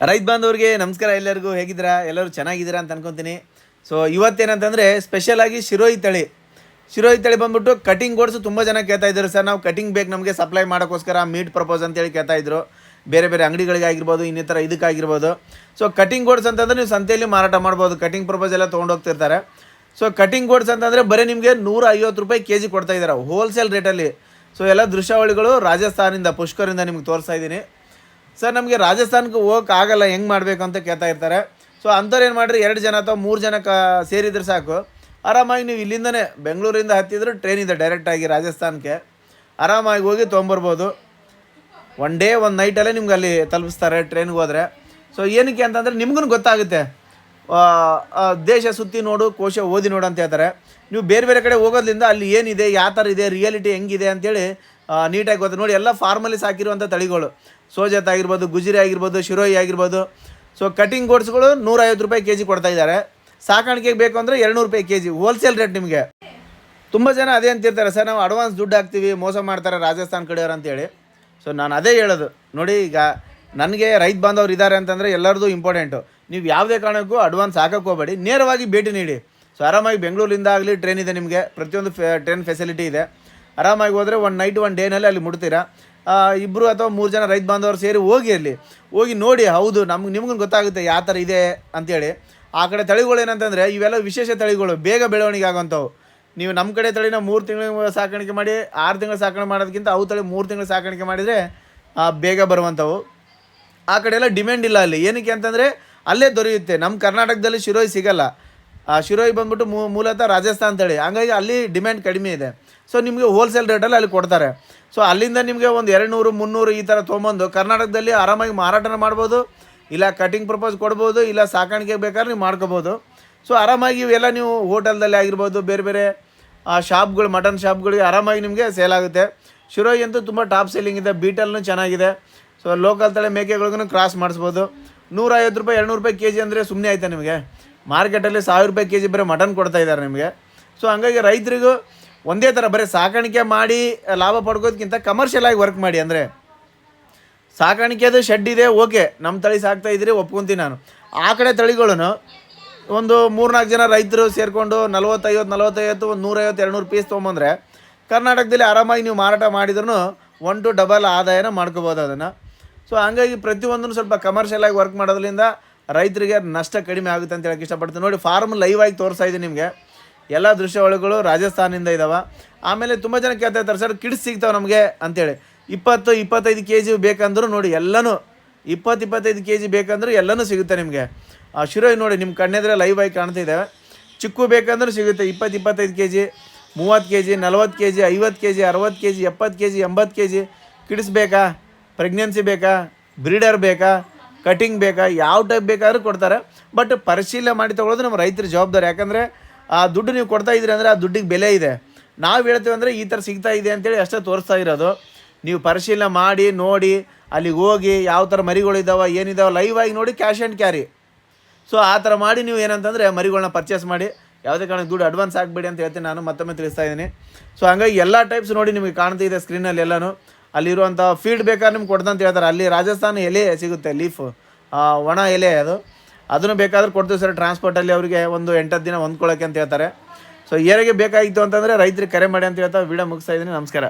ರೈತ ಬಾಂಧವ್ರಿಗೆ ನಮಸ್ಕಾರ ಎಲ್ಲರಿಗೂ ಹೇಗಿದ್ದೀರಾ? ಎಲ್ಲರೂ ಚೆನ್ನಾಗಿದ್ದೀರಾ ಅಂತ ಅನ್ಕೊತೀನಿ. ಸೊ ಇವತ್ತೇನಂತಂದರೆ ಸ್ಪೆಷಲ್ ಆಗಿ ಶಿರೋಯಿ ತಳಿ. ಶಿರೋಯಿ ತಳಿ ಬಂದ್ಬಿಟ್ಟು ಕಟಿಂಗ್ ಗೋಡ್ಸು ತುಂಬ ಜನ ಕೇಳ್ತಾ ಇದ್ದಾರೆ ಸರ್. ನಾವು ಕಟಿಂಗ್ ಬೇಕು ನಮಗೆ ಸಪ್ಲೈ ಮಾಡೋಕ್ಕೋಸ್ಕರ ಮೀಟ್ ಪ್ರಪೋಸ್ ಅಂತೇಳಿ ಕೇಳ್ತಾ ಇದ್ರು. ಬೇರೆ ಬೇರೆ ಅಂಗಡಿಗಳಿಗೆ ಆಗಿರ್ಬೋದು ಇನ್ನಿತರ ಇದಕ್ಕಾಗಿರ್ಬೋದು. ಸೊ ಕಟಿಂಗ್ ಗೋಡ್ಸ್ ಅಂತಂದರೆ ನೀವು ಸಂತೆಯಲ್ಲಿ ಮಾರಾಟ ಮಾಡ್ಬೋದು. ಕಟಿಂಗ್ ಪ್ರಪೋಸ್ ಎಲ್ಲ ತೊಗೊಂಡೋಗ್ತಿರ್ತಾರೆ ಸೊ ಕಟಿಂಗ್ ಗೋಡ್ಸ್ ಅಂತಂದರೆ ಬರೀ ನಿಮಗೆ ನೂರ ಐವತ್ತು ರೂಪಾಯಿ ಕೆ ಜಿ ಕೊಡ್ತಾ ಇದ್ದಾರೆ ಹೋಲ್ಸೇಲ್ ರೇಟಲ್ಲಿ ಸೊ ಎಲ್ಲ ದೃಶ್ಯಾವಳಿಗಳು ರಾಜಸ್ಥಾನಿಂದ, ಪುಷ್ಕರಿಂದ ನಿಮ್ಗೆ ತೋರಿಸ್ತಾ ಇದ್ದೀನಿ. ಸರ್, ನಮಗೆ ರಾಜಸ್ಥಾನಕ್ಕೆ ಹೋಗಕ್ಕೆ ಆಗಲ್ಲ, ಹೆಂಗೆ ಮಾಡಬೇಕು ಅಂತ ಕೇಳ್ತಾ ಇರ್ತಾರೆ. ಸೊ ಅಂಥವ್ರು ಏನು ಮಾಡಿರಿ, ಎರಡು ಜನ ಅಥವಾ ಮೂರು ಜನ ಕ ಸೇರಿದ್ರೆ ಸಾಕು. ಆರಾಮಾಗಿ ನೀವು ಇಲ್ಲಿಂದನೇ ಬೆಂಗಳೂರಿಂದ ಹತ್ತಿದ್ರೆ ಟ್ರೈನ್ ಇದೆ ಡೈರೆಕ್ಟಾಗಿ ರಾಜಸ್ಥಾನಕ್ಕೆ. ಆರಾಮಾಗಿ ಹೋಗಿ ತೊಗೊಂಬರ್ಬೋದು. ಒನ್ ಡೇ ಒಂದು ನೈಟಲ್ಲೇ ನಿಮ್ಗೆ ಅಲ್ಲಿ ತಲುಪಿಸ್ತಾರೆ ಟ್ರೈನ್ಗೆ ಹೋದರೆ. ಸೊ ಏನಕ್ಕೆ ಅಂತಂದರೆ ನಿಮ್ಗೂ ಗೊತ್ತಾಗುತ್ತೆ. ದೇಶ ಸುತ್ತಿ ನೋಡು, ಕೋಶ ಓದಿ ನೋಡು ಅಂತ ಹೇಳ್ತಾರೆ. ನೀವು ಬೇರೆ ಬೇರೆ ಕಡೆ ಹೋಗೋದ್ರಿಂದ ಅಲ್ಲಿ ಏನಿದೆ, ಯಾವ ಥರ ಇದೆ ರಿಯಾಲಿಟಿ ಹೆಂಗಿದೆ ಅಂತೇಳಿ ನೀಟಾಗಿ ಗೊತ್ತು. ನೋಡಿ, ಎಲ್ಲ ಫಾರ್ಮಲ್ಲಿ ಸಾಕಿರುವಂಥ ತಳಿಗಳು. ಸೋಜತ್ ಆಗಿರ್ಬೋದು, ಗುಜಿರಿ ಆಗಿರ್ಬೋದು, ಶಿರೋಯಿ ಆಗಿರ್ಬೋದು. ಸೊ ಕಟಿಂಗ್ ಗೋಡ್ಸ್ಗಳು ನೂರೈವತ್ತು ರೂಪಾಯಿ ಕೆ ಜಿ ಕೊಡ್ತಾ ಇದ್ದಾರೆ. ಸಾಕಾಣಿಕೆಗೆ ಬೇಕು ಅಂದರೆ ಎರಡುನೂರು ರೂಪಾಯಿ ಕೆ ಜಿ ಹೋಲ್ಸೇಲ್ ರೇಟ್ ನಿಮಗೆ. ತುಂಬ ಜನ ಅದೇ ಅಂತಿರ್ತಾರೆ, ಸರ್, ನಾವು ಅಡ್ವಾನ್ಸ್ ದುಡ್ಡು ಹಾಕ್ತೀವಿ, ಮೋಸ ಮಾಡ್ತಾರೆ ರಾಜಸ್ಥಾನ್ ಕಡೆಯವ್ರು ಅಂತೇಳಿ. ಸೊ ನಾನು ಅದೇ ಹೇಳೋದು. ನೋಡಿ, ಈಗ ನನಗೆ ರೈತ ಬಾಂಧವ್ರು ಇದ್ದಾರೆ ಅಂತಂದರೆ ಎಲ್ಲರದು ಇಂಪಾರ್ಟೆಂಟು ನೀವು ಯಾವುದೇ ಕಾರಣಕ್ಕೂ ಅಡ್ವಾನ್ಸ್ ಹಾಕಕ್ಕೆ ಹೋಗಬೇಡಿ. ನೇರವಾಗಿ ಭೇಟಿ ನೀಡಿ. ಸೊ ಆರಾಮಾಗಿ ಬೆಂಗಳೂರಿಂದ ಆಗಲಿ ಟ್ರೈನ್ ಇದೆ ನಿಮಗೆ. ಪ್ರತಿಯೊಂದು ಫೆ ಟ್ರೈನ್ ಫೆಸಿಲಿಟಿ ಇದೆ. ಆರಾಮಾಗಿ ಹೋದರೆ ಒನ್ ನೈಟ್ ಒನ್ ಡೇನಲ್ಲಿ ಅಲ್ಲಿ ಮುಡ್ತೀರಾ ಇಬ್ಬರು ಅಥವಾ ಮೂರು ಜನ ರೈತ ಬಾಂಧವರು ಸೇರಿ ಹೋಗಿ ಅಲ್ಲಿ, ಹೋಗಿ ನೋಡಿ, ಹೌದು, ನಮ್ಗೆ ನಿಮ್ಗೂ ಗೊತ್ತಾಗುತ್ತೆ ಯಾವ ಥರ ಇದೆ ಅಂತೇಳಿ. ಆ ಕಡೆ ತಳಿಗಳು ಏನಂತಂದರೆ, ಇವೆಲ್ಲ ವಿಶೇಷ ತಳಿಗಳು, ಬೇಗ ಬೆಳವಣಿಗೆ ಆಗೋಂಥವು. ನೀವು ನಮ್ಮ ಕಡೆ ತಳಿನ ಮೂರು ತಿಂಗಳು ಸಾಕಾಣಿಕೆ ಮಾಡಿ, ಆರು ತಿಂಗಳು ಸಾಕಾಣಿಕೆ ಮಾಡೋದಕ್ಕಿಂತ ಅವು ತಳಿ ಮೂರು ತಿಂಗಳು ಸಾಕಾಣಿಕೆ ಮಾಡಿದರೆ ಬೇಗ ಬರುವಂಥವು. ಆ ಕಡೆ ಎಲ್ಲ ಡಿಮ್ಯಾಂಡ್ ಇಲ್ಲ ಅಲ್ಲಿ. ಏನಕ್ಕೆ ಅಂತಂದರೆ, ಅಲ್ಲೇ ದೊರೆಯುತ್ತೆ. ನಮ್ಮ ಕರ್ನಾಟಕದಲ್ಲಿ ಶಿರೋಯಿ ಸಿಗಲ್ಲ. ಆ, ಶಿರೋಯಿ ಬಂದ್ಬಿಟ್ಟು ಮೂಲತಃ ರಾಜಸ್ಥಾನ್ ತಳಿ. ಹಂಗಾಗಿ ಅಲ್ಲಿ ಡಿಮ್ಯಾಂಡ್ ಕಡಿಮೆ ಇದೆ. ಸೊ ನಿಮಗೆ ಹೋಲ್ಸೇಲ್ ರೇಟಲ್ಲಿ ಅಲ್ಲಿ ಕೊಡ್ತಾರೆ. ಸೊ ಅಲ್ಲಿಂದ ನಿಮಗೆ ಒಂದು ಎರಡು ನೂರು ಮುನ್ನೂರು ಈ ಥರ ತೊಗೊಂಬಂದು ಕರ್ನಾಟಕದಲ್ಲಿ ಆರಾಮಾಗಿ ಮಾರಾಟನ ಮಾಡ್ಬೋದು. ಇಲ್ಲ ಕಟಿಂಗ್ ಪ್ರಪೋಸ್ ಕೊಡ್ಬೋದು, ಇಲ್ಲ ಸಾಕಾಣಿಕೆ ಬೇಕಾದ್ರೆ ನೀವು ಮಾಡ್ಕೋಬೋದು. ಸೊ ಆರಾಮಾಗಿ ಇವೆಲ್ಲ ನೀವು ಹೋಟೆಲ್ದಲ್ಲಿ ಆಗಿರ್ಬೋದು, ಬೇರೆ ಬೇರೆ, ಆ ಶಾಪ್ಗಳು ಮಟನ್ ಶಾಪ್ಗಳಿಗೆ ಆರಾಮಾಗಿ ನಿಮಗೆ ಸೇಲ್ ಆಗುತ್ತೆ. ಶಿರೋಯಿ ಅಂತೂ ತುಂಬ ಟಾಪ್ ಸೇಲಿಂಗ್ ಇದೆ ಬೀಟಲ್ನು ಚೆನ್ನಾಗಿದೆ. ಸೊ ಲೋಕಲ್ ತಳೆ ಮೇಕೆಗಳಿಗೂ ಕ್ರಾಸ್ ಮಾಡಿಸ್ಬೋದು. ನೂರೈವತ್ತು ರೂಪಾಯಿ, ಎರಡುನೂರು ರೂಪಾಯಿ ಕೆ ಜಿ ಅಂದರೆ ಸುಮ್ಮನೆ ಆಯ್ತಾ ನಿಮಗೆ? ಮಾರ್ಕೆಟಲ್ಲಿ ಸಾವಿರ ರೂಪಾಯಿ ಕೆ ಜಿ ಬರೀ ಮಟನ್ ಕೊಡ್ತಾ ಇದ್ದಾರೆ ನಿಮಗೆ. ಸೊ ಹಂಗಾಗಿ ರೈತರಿಗೂ ಒಂದೇ ಥರ ಬರೀ ಸಾಕಾಣಿಕೆ ಮಾಡಿ ಲಾಭ ಪಡ್ಕೋದಕ್ಕಿಂತ ಕಮರ್ಷಿಯಲ್ ಆಗಿ ವರ್ಕ್ ಮಾಡಿ ಅಂದರೆ ಸಾಕಾಣಿಕೆದು ಶೆಡ್ ಇದೆ ಓಕೆ ನಮ್ಮ ತಳಿ ಸಾಕ್ತಾ ಇದ್ರಿ ಒಪ್ಕೊಂತೀನಿ ನಾನು. ಆ ಕಡೆ ತಳಿಗಳನ್ನು ಒಂದು ಮೂರ್ನಾಲ್ಕು ಜನ ರೈತರು ಸೇರಿಕೊಂಡು ನಲ್ವತ್ತೈವತ್ತು ನಲ್ವತ್ತೈವತ್ತು, ಒಂದು ನೂರೈವತ್ತು, ಎರಡುನೂರು ಪೀಸ್ ತೊಗೊಂಬಂದ್ರೆ ಕರ್ನಾಟಕದಲ್ಲಿ ಆರಾಮಾಗಿ ನೀವು ಮಾರಾಟ ಮಾಡಿದ್ರೂ ಒನ್ ಟು ಡಬಲ್ ಆದಾಯನ ಮಾಡ್ಕೋಬೋದು ಅದನ್ನು. ಸೊ ಹಂಗಾಗಿ ಪ್ರತಿಯೊಂದನ್ನು ಸ್ವಲ್ಪ ಕಮರ್ಷಿಯಲ್ ಆಗಿ ವರ್ಕ್ ಮಾಡೋದ್ರಿಂದ ರೈತರಿಗೆ ನಷ್ಟ ಕಡಿಮೆ ಆಗುತ್ತೆ ಅಂತ ಹೇಳಕ್ಕೆ ಇಷ್ಟಪಡ್ತೀನಿ. ನೋಡಿ ಫಾರ್ಮ್ ಲೈವ್ ಆಗಿ ತೋರಿಸ್ತಾ ಇದ್ದೀನಿ ನಿಮಗೆ. ಎಲ್ಲ ದೃಶ್ಯಾವಳಿಗಳು ರಾಜಸ್ಥಾನಿಂದ ಇದ್ದಾವೆ ಆಮೇಲೆ ತುಂಬ ಜನ ಕೇಳ್ತಾ ಇರ್ತಾರೆ, ಸರ್, ಕಿಡ್ಸ್ ಸಿಗ್ತಾವೆ ನಮಗೆ? ಅಂತೇಳಿ. ಇಪ್ಪತ್ತು, ಇಪ್ಪತ್ತೈದು ಕೆ ಜಿ ಬೇಕಂದ್ರೂ ನೋಡಿ, ಎಲ್ಲನೂ, ಇಪ್ಪತ್ತು, ಇಪ್ಪತ್ತೈದು ಕೆ ಜಿ ಬೇಕಂದ್ರೂ ಎಲ್ಲನೂ ಸಿಗುತ್ತೆ ನಿಮಗೆ. ಆ, ಶಿರೋಯಿ ನೋಡಿ ನಿಮ್ಮ ಕಣ್ಣೆದ್ರೆ ಲೈವ್ ಆಗಿ ಕಾಣ್ತಿದ್ದಾವೆ ಚಿಕ್ಕು ಬೇಕಂದ್ರೂ ಸಿಗುತ್ತೆ, ಇಪ್ಪತ್ತು, ಇಪ್ಪತ್ತೈದು ಕೆ ಜಿ ಮೂವತ್ತು ಕೆ ಜಿ ನಲ್ವತ್ತು ಕೆ ಜಿ ಐವತ್ತು ಕೆ ಜಿ ಅರವತ್ತು ಕೆ ಜಿ ಎಪ್ಪತ್ತು ಕೆ ಜಿ ಎಂಬತ್ತು ಕೆ ಜಿ ಕಿಡ್ಸ್ ಬೇಕಾ? ಪ್ರೆಗ್ನೆನ್ಸಿ ಬೇಕಾ? ಬ್ರೀಡರ್ ಬೇಕಾ? ಕಟಿಂಗ್ ಬೇಕಾ? ಯಾವ ಟೈಪ್ ಬೇಕಾದ್ರೂ ಕೊಡ್ತಾರೆ. ಬಟ್ ಪರಿಶೀಲನೆ ಮಾಡಿ ತೊಗೊಳೋದು ನಮ್ಮ ರೈತರ ಜವಾಬ್ದಾರಿ. ಯಾಕಂದರೆ ಆ ದುಡ್ಡು ನೀವು ಕೊಡ್ತಾ ಇದ್ದೀರಿ ಅಂದರೆ ಆ ದುಡ್ಡಿಗೆ ಬೆಲೆ ಇದೆ. ನಾವು ಹೇಳ್ತೇವೆ ಅಂದರೆ ಈ ಥರ ಸಿಗ್ತಾ ಇದೆ ಅಂತೇಳಿ ಅಷ್ಟೇ ತೋರಿಸ್ತಾ ಇರೋದು. ನೀವು ಪರಿಶೀಲನೆ ಮಾಡಿ, ನೋಡಿ, ಅಲ್ಲಿಗೆ ಹೋಗಿ ಯಾವ ಥರ ಮರಿಗಳಿದ್ದಾವೆ ಏನಿದಾವೆ ಲೈವ್ ಆಗಿ ನೋಡಿ ಕ್ಯಾಶ್ ಆ್ಯಂಡ್ ಕ್ಯಾರಿ ಸೊ ಆ ಥರ ಮಾಡಿ ನೀವು ಏನಂತಂದರೆ ಮರಿಗಳನ್ನ ಪರ್ಚೇಸ್ ಮಾಡಿ. ಯಾವುದೇ ಕಾರಣಕ್ಕೆ ದುಡ್ಡು ಅಡ್ವಾನ್ಸ್ ಆಗಬೇಡಿ ಅಂತ ಹೇಳ್ತೀನಿ ನಾನು, ಮತ್ತೊಮ್ಮೆ ತಿಳಿಸ್ತಾ ಇದ್ದೀನಿ. ಸೊ ಹಂಗಾಗಿ ಎಲ್ಲ ಟೈಪ್ಸ್ ನೋಡಿ ನಿಮಗೆ ಕಾಣ್ತಿದೆ ಸ್ಕ್ರೀನಲ್ಲಿ ಎಲ್ಲನೂ. ಅಲ್ಲಿರುವಂಥ ಫೀಡ್ ಬೇಕಾದ್ರೆ ನಿಮ್ಗೆ ಕೊಡ್ದಂತ ಹೇಳ್ತಾರೆ. ಅಲ್ಲಿ ರಾಜಸ್ಥಾನ ಎಲೆ ಸಿಗುತ್ತೆ ಲೀಫ್ ಒಣ ಎಲೆ ಅದು. ಅದನ್ನು ಬೇಕಾದ್ರೆ ಕೊಡ್ತೀವಿ ಸರ್ ಟ್ರಾನ್ಸ್ಪೋರ್ಟಲ್ಲಿ ಅವರಿಗೆ ಒಂದು ಎಂಟತ್ತು ದಿನ ಹೊಂದ್ಕೊಳ್ಳೋಕೆ ಅಂತ ಹೇಳ್ತಾರೆ. ಸೊ ಏರಿಗೆ ಬೇಕಾಗಿತ್ತು ಅಂತಂದರೆ ರೈತರಿಗೆ ಕರೆ ಮಾಡಿ ಅಂತ ಹೇಳ್ತಾ ವಿಡಿಯೋ ಮುಗಿಸ್ತಾ ಇದ್ದೀನಿ. ನಮಸ್ಕಾರ.